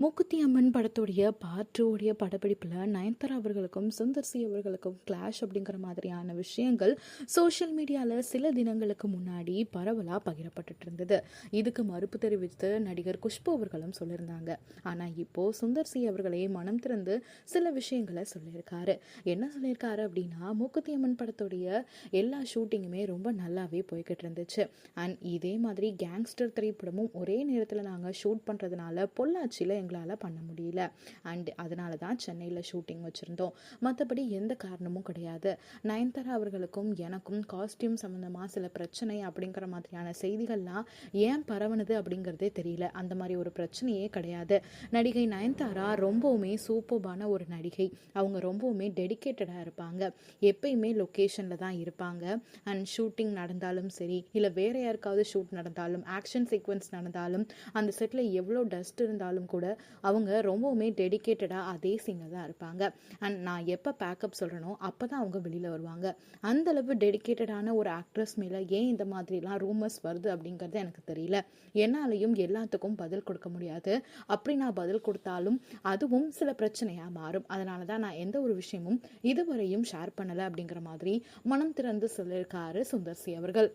மூக்குத்தி அம்மன் படத்துடைய பார்ட் படப்பிடிப்பில் நயன்தாரா அவர்களுக்கும் சுந்தர் சி அவர்களுக்கும் கிளாஷ் அப்படிங்கிற மாதிரியான விஷயங்கள் சோஷியல் மீடியாவில் சில தினங்களுக்கு முன்னாடி பரவலாக பகிரப்பட்டுட்டு இருந்தது. இதுக்கு மறுப்பு தெரிவித்து நடிகர் குஷ்பு அவர்களும் சொல்லியிருந்தாங்க. ஆனால் இப்போது சுந்தர் சி அவர்களே மனம் திறந்து சில விஷயங்களை சொல்லியிருக்காரு. என்ன சொல்லியிருக்காரு அப்படின்னா மூக்குத்தி அம்மன் படத்துடைய எல்லா ஷூட்டிங்குமே ரொம்ப நல்லாவே போய்கிட்டு இருந்துச்சு. அண்ட் இதே மாதிரி கேங்ஸ்டர் திரைப்படமும் ஒரே நேரத்தில் நாங்கள் ஷூட் பண்ணுறதுனால பொள்ளாச்சியில் எங்களால் பண்ண முடியல. அண்ட் அதனால தான் சென்னையில் ஷூட்டிங் வச்சுருந்தோம். மற்றபடி எந்த காரணமும் கிடையாது. நயன்தாரா அவர்களுக்கும் எனக்கும் காஸ்டியூம் சம்மந்தமாக சில பிரச்சனை அப்படிங்கிற மாதிரியான செய்திகள்லாம் ஏன் பரவணுது அப்படிங்கிறதே தெரியல. அந்த மாதிரி ஒரு பிரச்சனையே கிடையாது. நடிகை நயன்தாரா ரொம்பவுமே சூப்பர்பான ஒரு நடிகை. அவங்க ரொம்பவுமே டெடிக்கேட்டடாக இருப்பாங்க. எப்பயுமே லொக்கேஷனில் தான் இருப்பாங்க. அண்ட் ஷூட்டிங் நடந்தாலும் சரி இல்லை வேற யாருக்காவது ஷூட் நடந்தாலும் ஆக்ஷன் சீக்வன்ஸ் நடந்தாலும் அந்த செட்டில் எவ்வளோ டஸ்ட் இருந்தாலும் கூட அவங்க ரொம்பவுமே டெடிக்கேட்டடாக அதே சீனில் தான் இருப்பாங்க. அண்ட் நான் எப்போ பேக்கப் சொல்கிறேனோ அப்போ தான் அவங்க வெளியில் வருவாங்க. அந்த அளவு டெடிக்கேட்டடான ஒரு ஆக்ட்ரஸ் மேலே ஏன் இந்த மாதிரிலாம் ரூமர்ஸ் வருது அப்படிங்கிறது எனக்கு தெரியல. என்னாலையும் எல்லாத்துக்கும் பதில் கொடுக்க முடியாது. அப்படி நான் பதில் கொடுத்தாலும் அதுவும் சில பிரச்சனையாக மாறும். அதனால தான் நான் எந்த ஒரு விஷயமும் இதுவரையும் ஷேர் பண்ணலை அப்படிங்கிற மாதிரி மனம் திறந்து சொல்லியிருக்காரு சுந்தர் சி அவர்கள்.